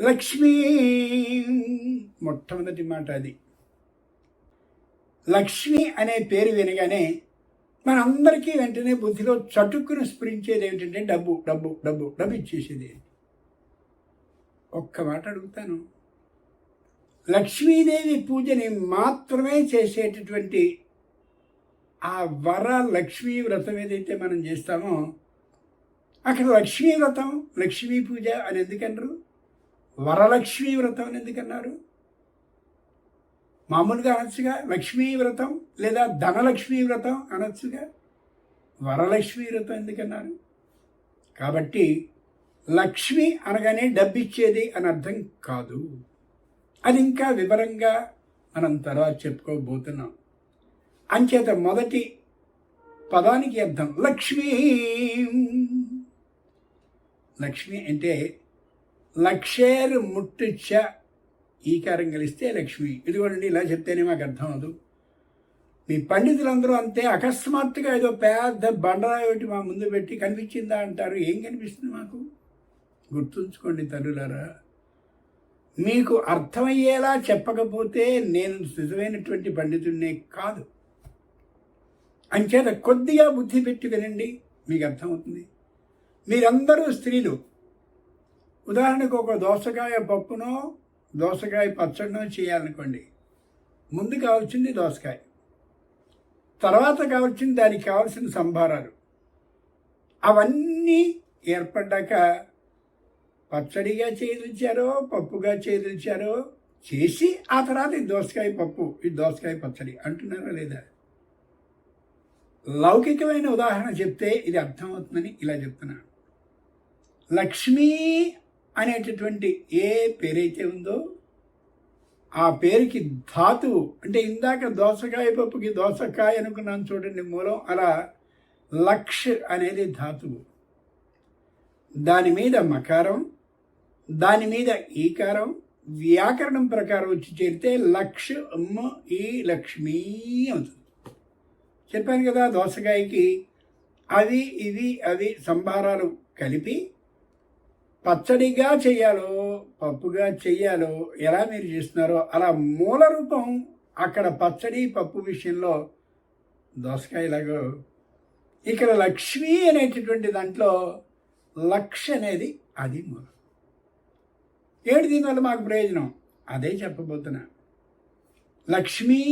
లక్ష్మీ. మొట్టమొదటి మాట అది. లక్ష్మి అనే పేరు వినగానే మనందరికీ వెంటనే బుద్ధిలో చటుక్కును స్ఫురించేది ఏమిటంటే డబ్బు డబ్బు డబ్బు డబ్బు ఇచ్చేసేది ఒక్క మాట అడుగుతాను. లక్ష్మీదేవి పూజని మాత్రమే చేసేటటువంటి ఆ వర లక్ష్మీ వ్రతం ఏదైతే మనం చేస్తామో అక్కడ లక్ష్మీ వ్రతం లక్ష్మీ పూజ అని ఎందుకన్నారు వరలక్ష్మీ వ్రతం అని ఎందుకన్నారు మామూలుగా అనొచ్చుగా లక్ష్మీ వ్రతం లేదా ధనలక్ష్మీ వ్రతం అనొచ్చుగా? వరలక్ష్మీ వ్రతం ఎందుకన్నారు కాబట్టి లక్ష్మి అనగానే డబ్బిచ్చేది అని అర్థం కాదు. అది ఇంకా వివరంగా మనం తర్వాత చెప్పుకోబోతున్నాం. అంచేత మొదటి పదానికి అర్థం లక్ష్మీ. లక్ష్మి అంటే లక్షేరు ముట్టుచ్చ ఈకారం కలిస్తే లక్ష్మి. ఇదిగోండి ఇలా చెప్తేనే మాకు అర్థం అవదు. మీ పండితులందరూ అంతే అకస్మాత్తుగా ఏదో పెద్ద బండరాయి ఒకటి మా ముందు పెట్టి కనిపించిందా అంటారు. ఏం కనిపిస్తుంది మాకు? గుర్తుంచుకోండి తల్లులారా మీకు అర్థమయ్యేలా చెప్పకపోతే నేను నిజమైనటువంటి పండితుడినే కాదు. అంచేత కొద్దిగా బుద్ధి పెట్టుకునండి వినండి మీకు అర్థమవుతుంది. మీరందరూ స్త్రీలు ఉదాహరణకు ఒక దోసకాయ పప్పునో దోసకాయ పచ్చడినో చేయాలనుకోండి. ముందు కావాల్సింది దోసకాయ. తర్వాత కావాల్సింది దానికి కావాల్సిన సంభారాలు. అవన్నీ ఏర్పడ్డాక పచ్చడిగా చేదిల్చారో పప్పుగా చేదిల్చారో చేసి ఆ తర్వాత ఈ దోసకాయ పప్పు ఈ దోసకాయ పచ్చడి అంటున్నారా లేదా? లౌకికమైన ఉదాహరణ చెప్తే ఇది అర్థమవుతుందని ఇలా చెప్తున్నాను. లక్ష్మీ అనేటటువంటి ఏ పేరైతే ఉందో ఆ పేరుకి ధాతువు అంటే ఇందాక దోసకాయ పప్పుకి దోసకాయ అనుకున్నాను చూడండి మూలం అలా లక్ష్ అనేది ధాతువు. దాని మీద మకారం దాని మీద ఈకారం వ్యాకరణం ప్రకారం వచ్చి చేరితే లక్ష అమ్మ ఈ లక్ష్మీ అవుతుంది. చెప్పాను కదా దోసకాయకి అవి ఇవి అవి సంభారాలు కలిపి పచ్చడిగా చేయాలో పప్పుగా చేయాలో ఎలా మీరు చేస్తున్నారో అలా మూల రూపం అక్కడ పచ్చడి పప్పు విషయంలో దోసకాయలాగో ఇక్కడ లక్ష్మి అనేటటువంటి దాంట్లో లక్ష అనేది అది మూలం. ఏడు దీనివల్ల మాకు ప్రయోజనం? అదే చెప్పబోతున్నా. లక్ష్మీ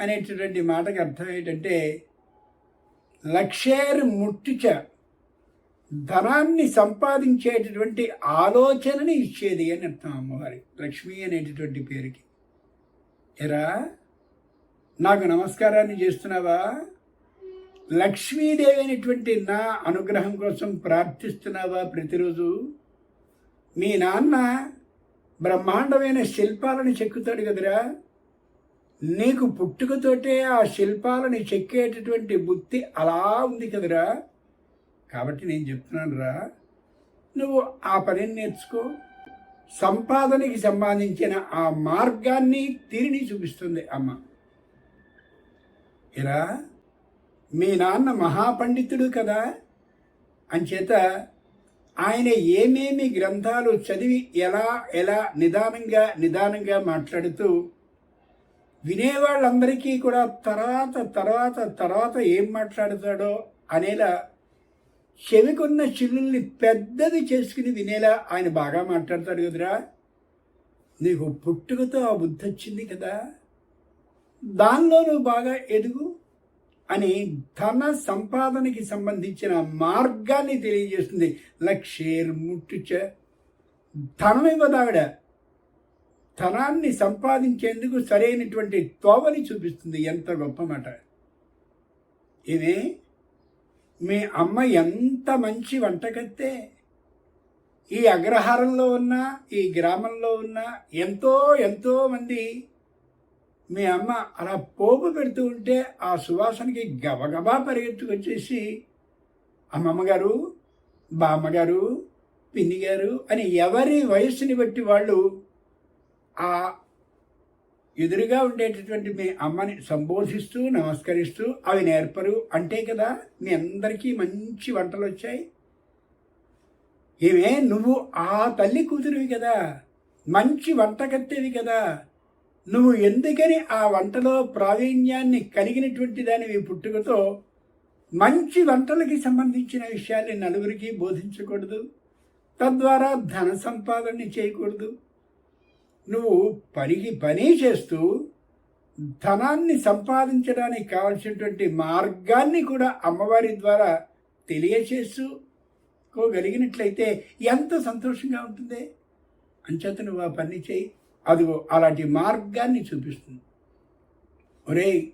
అనేటటువంటి మాటకు అర్థం ఏంటంటే లక్షేర్ ముట్టిచ ధనాన్ని సంపాదించేటటువంటి ఆలోచనని ఇచ్చేది అని అర్థం అమ్మవారి లక్ష్మి అనేటటువంటి పేరుకి. ఎరా నాకు నమస్కారాన్ని చేస్తున్నావా? లక్ష్మీదేవి అనేటువంటి నా అనుగ్రహం కోసం ప్రార్థిస్తున్నావా ప్రతిరోజు? మీ నాన్న బ్రహ్మాండమైన శిల్పాలను చెక్కుతాడు కదరా. నీకు పుట్టుకతోటే ఆ శిల్పాలని చెక్కేటటువంటి బుద్ధి అలా ఉంది కదరా. కాబట్టి నేను చెప్తున్నాను రా నువ్వు ఆ పనిని నేర్చుకో. సంపాదనకి సంబంధించిన ఆ మార్గాన్ని తిరిగి చూపిస్తుంది అమ్మ. ఇరా మీ నాన్న మహాపండితుడు కదా? అంచేత ఆయన ఏమేమి గ్రంథాలు చదివి ఎలా ఎలా నిదానంగా నిదానంగా మాట్లాడుతూ వినేవాళ్ళందరికీ కూడా తర్వాత తర్వాత తర్వాత ఏం మాట్లాడతాడో అనేలా చెవికున్న చిల్లుల్ని పెద్దది చేసుకుని వినేలా ఆయన బాగా మాట్లాడతాడు కదరా. నీకు పుట్టుకతో ఆ బుద్ధి వచ్చింది కదా. దానిలో నువ్వు బాగా ఎదుగు అని ధన సంపాదనకి సంబంధించిన మార్గాన్ని తెలియజేస్తుంది లక్షేర్ ముట్టుచ. ధనం ఇవ్వదావిడ ధనాన్ని సంపాదించేందుకు సరైనటువంటి తోవని చూపిస్తుంది. ఎంత గొప్ప మాట. ఇదే మీ అమ్మ ఎంత మంచి వంటకత్తే ఈ అగ్రహారంలో ఉన్న ఈ గ్రామంలో ఉన్న ఎంతో ఎంతో మంది మీ అమ్మ అలా పోపు పెడుతూ ఉంటే ఆ సువాసనకి గబగబా పరిగెత్తుకొచ్చేసి అమ్మమ్మగారు బామ్మగారు పిన్ని గారు అని ఎవరి వయస్సుని బట్టి వాళ్ళు ఆ ఎదురుగా ఉండేటటువంటి మీ అమ్మని సంబోధిస్తూ నమస్కరిస్తూ అవి నేర్పరు. అంటే కదా మీ అందరికీ మంచి వంటలు వచ్చాయి ఏమే నువ్వు ఆ తల్లి కూతురువి కదా. మంచి వంటకత్తెవి కదా. నువ్వు ఎందుకని ఆ వంటలో ప్రావీణ్యాన్ని కలిగినటువంటి దానివి పుట్టుకతో మంచి వంటలకి సంబంధించిన విషయాన్ని నలుగురికి బోధించకూడదు. తద్వారా ధన సంపాదన చేయకూడదు. నువ్వు పనికి పని చేస్తూ ధనాన్ని సంపాదించడానికి కావలసినటువంటి మార్గాన్ని కూడా అమ్మవారి ద్వారా తెలియచేసుకోగలిగినట్లయితే ఎంత సంతోషంగా ఉంటుంది. అంచేత నువ్వు ఆ పని చేయి. అదిగో అలాంటి మార్గాన్ని చూపిస్తుంది. ఒరేయ్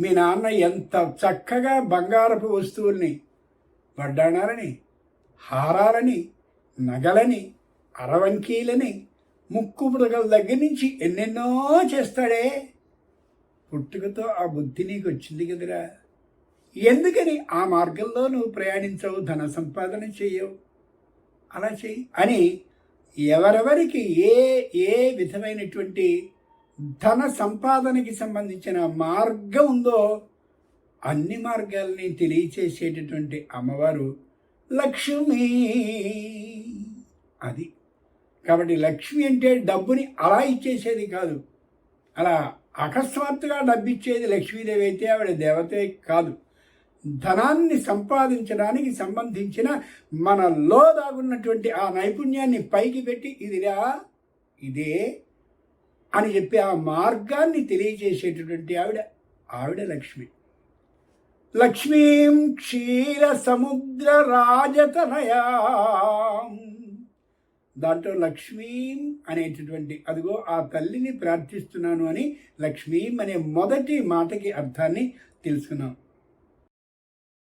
మీ నాన్న ఎంత చక్కగా బంగారపు వస్తువుల్ని వడ్డాణాలని హారాలని నగలని అరవంకీలని ముక్కు పుడగల దగ్గర నుంచి ఎన్నెన్నో చేస్తాడే. పుట్టుకతో ఆ బుద్ధి నీకు వచ్చింది కదరా. ఎందుకని ఆ మార్గంలో నువ్వు ప్రయాణించవు ధన సంపాదన చేయవు? అలా చెయ్యి అని ఎవరెవరికి ఏ ఏ విధమైనటువంటి ధన సంపాదనకి సంబంధించిన మార్గం ఉందో అన్ని మార్గాల్ని తెలియచేసేటటువంటి అమ్మవారు లక్ష్మి. అది కాబట్టి లక్ష్మి అంటే డబ్బుని అలా ఇచ్చేసేది కాదు. అలా అకస్మాత్తుగా డబ్బిచ్చేది లక్ష్మీదేవి అయితే ఆవిడ దేవతే కాదు. ధనాన్ని సంపాదించడానికి సంబంధించిన మనలో దాగున్నటువంటి ఆ నైపుణ్యాన్ని పైకి పెట్టి ఇదిరా ఇదే అని చెప్పి ఆ మార్గాన్ని తెలియజేసేటటువంటి ఆవిడ ఆవిడ లక్ష్మి. లక్ష్మీం క్షీర సముద్ర రాజతనయా దాంట్లో లక్ష్మీం అనేటటువంటి అదిగో ఆ తల్లిని ప్రార్థిస్తున్నాను అని లక్ష్మీం అనే మొదటి మాటకి అర్థాన్ని తెలుసుకున్నాం.